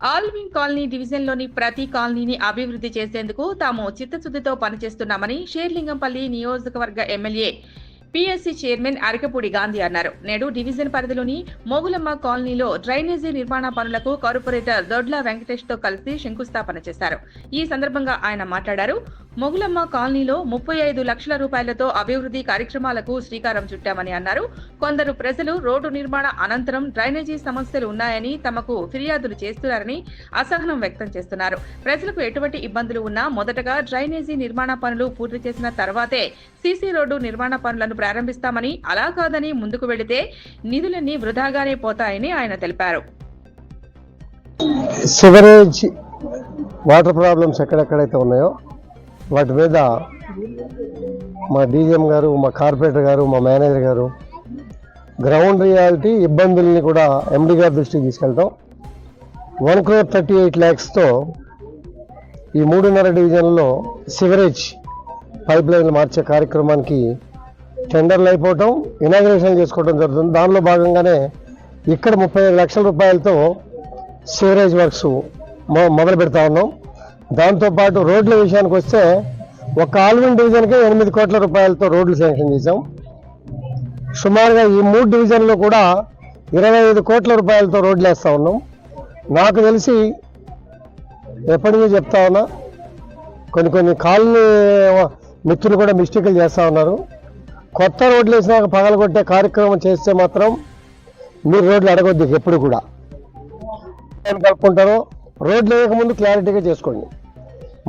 Alvin colony డివిజన్లోని ప్రతి కాలనీని అభివృద్ధి చేసేందుకు తాము చిత్తశుద్ధితో పనిచేస్తున్నామని షేర్లింగంపల్లి నియోజకవర్గ MLA PSC chairman Arekapudi Gandhi అన్నారు. నేడు డివిజన్ పరిధిలోని మోగులమ్మ కాలనీలో డ్రైనేజీ నిర్మాణ పనులకు కార్పొరేటర్ దొడ్ల వెంకటేష్తో కలిసి శంకుస్థాపన చేశారు. ఈ సందర్భంగా ఆయన మాట్లాడారు. మొగులమ్మ కాలనీలో ముప్పై ఐదు లక్షల రూపాయలతో అభివృద్ధి కార్యక్రమాలకు శ్రీకారం చుట్టామని అన్నారు. కొందరు ప్రజలు రోడ్డు నిర్మాణ అనంతరం డ్రైనేజీ సమస్యలు ఉన్నాయని తమకు ఫిర్యాదులు చేస్తున్నారని అసహనం వ్యక్తం చేస్తున్నారు. ప్రజలకు ఎటువంటి ఇబ్బందులు ఉన్నా మొదటగా డ్రైనేజీ నిర్మాణ పనులు పూర్తి చేసిన తర్వాతే సీసీ రోడ్డు నిర్మాణ పనులను ప్రారంభిస్తామని అలా కాదని ముందుకు వెళితే నిధులన్నీ వృధాగానే పోతాయని ఆయన తెలిపారు. సివరేజ్ వాటర్ ప్రాబ్లమ్స్ ఎక్కడెక్కడైతే ఉన్నాయో వాటి మీద మా డీజీఎం గారు మా కార్పొరేటర్ గారు మా మేనేజర్ గారు గ్రౌండ్ రియాలిటీ ఇబ్బందుల్ని కూడా ఎండి గారి దృష్టికి తీసుకెళ్తాం వన్ క్రోర్ థర్టీ ఎయిట్ ల్యాక్స్తో ఈ మూడున్నర డివిజన్లో సివరేజ్ పైప్ లైన్లు మార్చే కార్యక్రమానికి టెండర్లు అయిపోవటం ఇనాగ్రేషన్ చేసుకోవడం జరుగుతుంది. దానిలో భాగంగానే ఇక్కడ ముప్పై ఐదు లక్షల రూపాయలతో సివరేజ్ వర్క్స్ మొ- మొదలు పెడతా ఉన్నాం. దాంతోపాటు రోడ్ల విషయానికి వస్తే ఒక ఆల్విన్ డివిజన్కి ఎనిమిది కోట్ల రూపాయలతో రోడ్లు శాంక్షన్ చేశాం. సుమారుగా ఈ మూడు డివిజన్లో కూడా ఇరవై ఐదు కోట్ల రూపాయలతో రోడ్లు వేస్తూ ఉన్నాం. నాకు తెలిసి ఎప్పటికీ చెప్తా ఉన్నా కొన్ని కొన్ని కాలనీ మిత్రులు కూడా మిస్టేకులు చేస్తూ ఉన్నారు. కొత్త రోడ్లు వేసినాక పగలగొట్టే కార్యక్రమం చేస్తే మాత్రం మీరు రోడ్లు అడగొద్దు ఎప్పుడు కూడా. ఏం కలుపుకుంటారో రోడ్లు వేయకముందు క్లారిటీగా చేసుకోండి.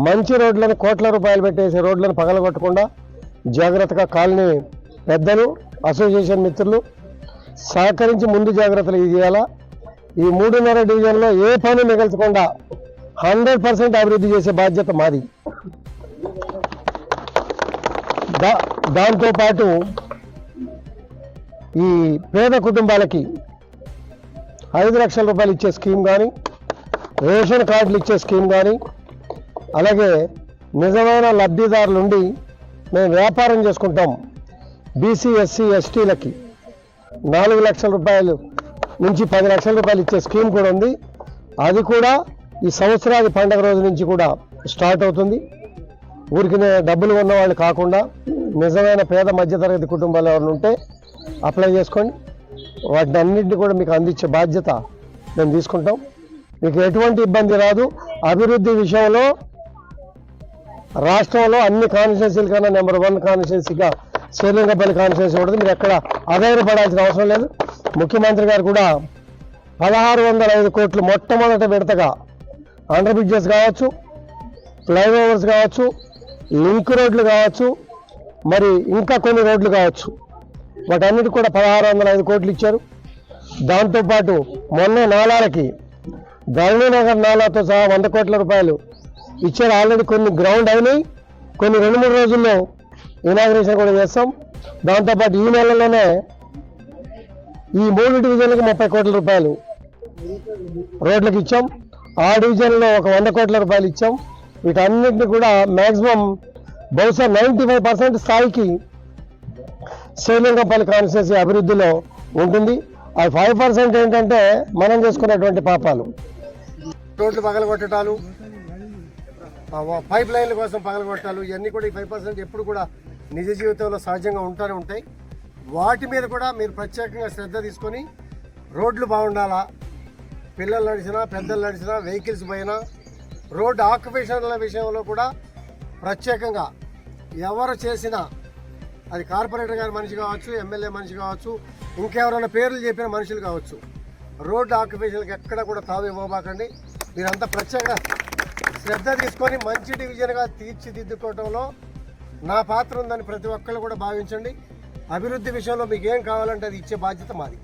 మంచి రోడ్లను కోట్ల రూపాయలు పెట్టేసి రోడ్లను పగలగొట్టకుండా జాగ్రత్తగా కాలనీ పెద్దలు అసోసియేషన్ మిత్రులు సహకరించి ముందు జాగ్రత్తలు ఇవ్వాలా ఈ మూడున్నర డివిజన్లో ఏ పని మిగల్చకుండా హండ్రెడ్ పర్సెంట్ అభివృద్ధి చేసే బాధ్యత మాది. దా దాంతోపాటు ఈ పేద కుటుంబాలకి ఐదు లక్షల రూపాయలు ఇచ్చే స్కీమ్ కానీ రేషన్ కార్డులు ఇచ్చే స్కీమ్ కానీ అలాగే నిజమైన లబ్ధిదారుల నుండి మేము వ్యాపారం చేసుకుంటాం. బీసీ ఎస్సీ ఎస్టీలకి నాలుగు లక్షల రూపాయలు నుంచి పది లక్షల రూపాయలు ఇచ్చే స్కీమ్ కూడా ఉంది. అది కూడా ఈ సంవత్సరాది పండగ రోజు నుంచి కూడా స్టార్ట్ అవుతుంది. ఊరికి డబ్బులు ఉన్నవాళ్ళు కాకుండా నిజమైన పేద మధ్యతరగతి కుటుంబాలు ఎవరైనా ఉంటే అప్లై చేసుకోండి. వాటిని అన్నింటినీ కూడా మీకు అందించే బాధ్యత మేము తీసుకుంటాం. మీకు ఎటువంటి ఇబ్బంది రాదు. అభివృద్ధి విషయంలో రాష్ట్రంలో అన్ని కాన్స్టిట్యున్సీల కన్నా నెంబర్ వన్ కాన్స్టిట్యున్సీగా శ్రీలింగపల్లి కాన్స్టిట్యున్సీ ఉంటుంది. మీరు ఎక్కడ ఆధారపడాల్సిన అవసరం లేదు. ముఖ్యమంత్రి గారు కూడా పదహారు వందల ఐదు కోట్లు మొట్టమొదట విడతగా అండర్ బ్రిడ్జెస్ కావచ్చు ఫ్లైఓవర్స్ కావచ్చు లింక్ రోడ్లు కావచ్చు మరి ఇంకా కొన్ని రోడ్లు కావచ్చు. వాటన్నిటి కూడా పదహారు వందల ఐదు కోట్లు ఇచ్చారు. దాంతోపాటు మొన్న నాలాలకి ధరణినగర్ నాలాతో సహా వంద కోట్ల రూపాయలు ఇచ్చారు ఆల్రెడీ కొన్ని గ్రౌండ్ అయినాయి. కొన్ని రెండు మూడు రోజుల్లో ఇనాగ్రేషన్ కూడా చేస్తాం. దాంతోపాటు ఈ నెలలోనే ఈ మూడు డివిజన్లకు ముప్పై కోట్ల రూపాయలు రోడ్లకు ఇచ్చాం. ఆ డివిజన్లో ఒక వంద కోట్ల రూపాయలు ఇచ్చాం. వీటన్నిటిని కూడా మ్యాక్సిమం బహుశా నైంటీ ఫైవ్ పర్సెంట్ స్థాయికి శ్రీలింగంపల్లి కాన్స్టిట్యూన్సీ అభివృద్ధిలో ఉంటుంది. ఆ ఫైవ్ పర్సెంట్ ఏంటంటే మనం చేసుకున్నటువంటి పాపాలు. రోడ్లు పగలగొట్టడాలు ఆ పైప్ లైన్ల కోసం పగలగొట్టాలు ఇవన్నీ కూడా ఈ ఫైవ్ పర్సెంట్ ఎప్పుడు కూడా నిజ జీవితంలో సహజంగా ఉంటూనే ఉంటాయి. వాటి మీద కూడా మీరు ప్రత్యేకంగా శ్రద్ధ తీసుకొని రోడ్లు బాగుండాలా పిల్లలు నడిచినా పెద్దలు నడిచినా వెహికల్స్ పోయినా రోడ్డు ఆక్యుపేషన్ల విషయంలో కూడా ప్రత్యేకంగా ఎవరు చేసినా అది కార్పొరేటర్ గారి మనిషి కావచ్చు ఎమ్మెల్యే మనిషి కావచ్చు ఇంకెవరైనా పేర్లు చెప్పిన మనుషులు కావచ్చు రోడ్డు ఆక్యుపేషన్కి ఎక్కడ కూడా తావు ఇవ్వబాకండి మీరంతా ప్రత్యేక శ్రద్ధ తీసుకొని మంచి డివిజన్గా తీర్చిదిద్దుకోవడంలో నా పాత్ర ఉందని ప్రతి ఒక్కరు కూడా భావించండి. అభివృద్ధి విషయంలో మీకు ఏం కావాలంటే అది ఇచ్చే బాధ్యత మాది.